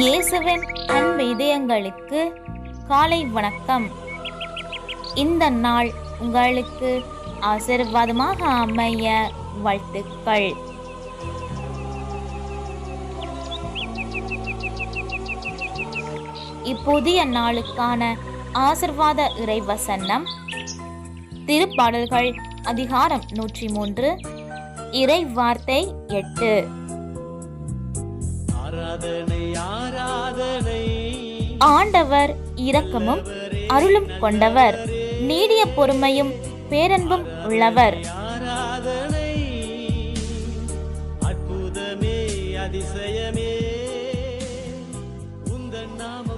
இயேசுவின் அன்பு இதயங்களுக்கு காலை வணக்கம். இந்த நாள் உங்களுக்கு ஆசீர்வாதமாக அமைய வாழ்த்துக்கள். இப்புதிய நாளுக்கான ஆசிர்வாத இறைவசனம் திருப்பாடல்கள் அதிகாரம் நூற்றி மூன்று இறை வார்த்தை எட்டு. ஆண்டவர் இரக்கமும் அருளும் கொண்டவர். நீடிய பொறுமையும் பேரன்பும் உள்ளவர். ஆராதனை அற்புதமே அதிசயமே. உந்தன் நாமம்